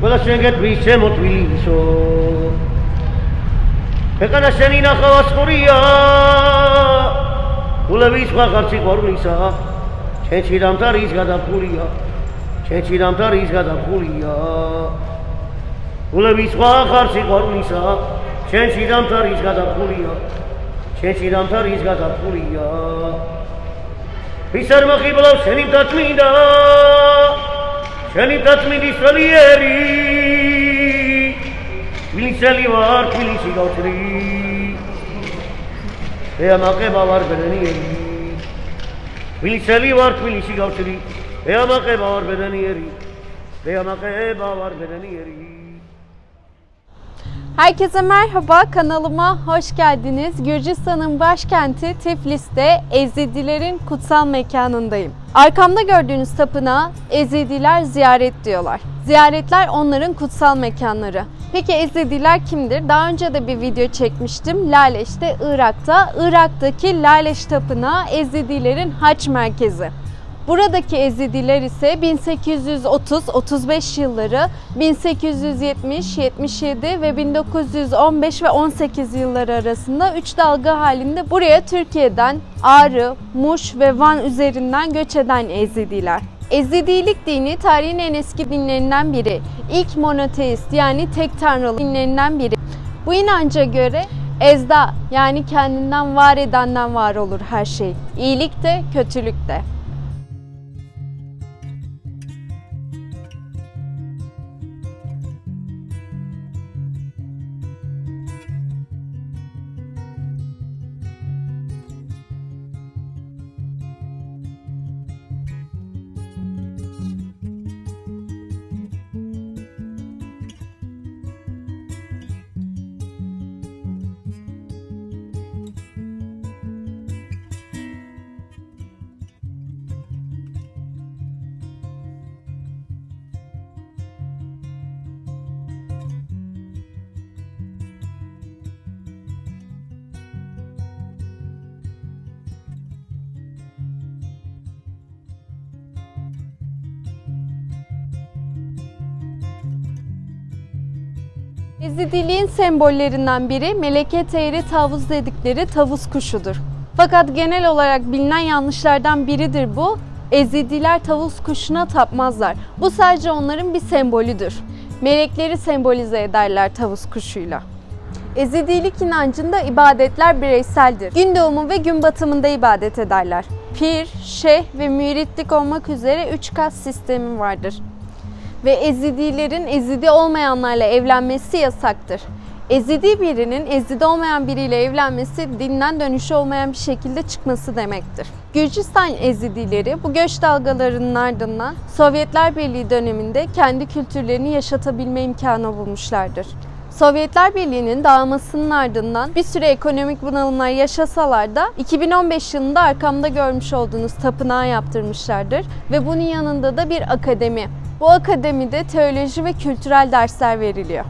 ყველაშენგეთ ვის შემოტვილისო ქვეყანა შენი ნახავა სწორია გულების ხახარ სიყვარულისა შენ ჩირამთა რის გადაფულია შენ ჩირამთა რის გადაფულია გულების ხახარ სიყვარულისა შენ ჩირამთა რის გადაფულია შენ ჩირამთა რის გადაფულია ვის არ მოხიბლავს შენი მდათმინდა tatmida Senin tatmidi salieri Biliseli var bilisi gautri E amake bavar bedeni. Eri Biliseli var bilisi gautri E amake bavar bedeni eri E amake bavar bedeni eri Herkese merhaba, kanalıma hoş geldiniz. Gürcistan'ın başkenti Tiflis'te Ezidilerin kutsal mekanındayım. Arkamda gördüğünüz tapınağa Ezidiler ziyaret diyorlar. Ziyaretler onların kutsal mekanları. Peki Ezidiler kimdir? Daha önce de bir video çekmiştim. Laleş'te, Irak'ta. Irak'taki Laleş Tapınağı Ezidilerin haç merkezi. Buradaki Ezidiler ise 1830-35 yılları, 1870-77 ve 1915 ve 18 yılları arasında 3 dalga halinde buraya Türkiye'den Ağrı, Muş ve Van üzerinden göç eden Ezidiler. Ezidilik dini tarihin en eski dinlerinden biri. İlk monoteist yani tek tanrılı dinlerinden biri. Bu inanca göre ezda yani kendinden var edenden var olur her şey. İyilik de kötülük de. Ezidiliğin sembollerinden biri meleket eğri tavus dedikleri tavus kuşudur. Fakat genel olarak bilinen yanlışlardan biridir bu. Ezidiler tavus kuşuna tapmazlar. Bu sadece onların bir sembolüdür. Melekleri sembolize ederler tavus kuşuyla. Ezidilik inancında ibadetler bireyseldir. Gün doğumu ve gün batımında ibadet ederler. Pir, şeyh ve müritlik olmak üzere üç kas sistemi vardır ve Ezidilerin Ezidi olmayanlarla evlenmesi yasaktır. Ezidi birinin Ezidi olmayan biriyle evlenmesi dinden dönüşü olmayan bir şekilde çıkması demektir. Gürcistan Ezidileri bu göç dalgalarının ardından Sovyetler Birliği döneminde kendi kültürlerini yaşatabilme imkanı bulmuşlardır. Sovyetler Birliği'nin dağılmasının ardından bir süre ekonomik bunalımlar yaşasalar da 2015 yılında arkamda görmüş olduğunuz tapınağı yaptırmışlardır ve bunun yanında da bir akademi. Bu akademide teoloji ve kültürel dersler veriliyor.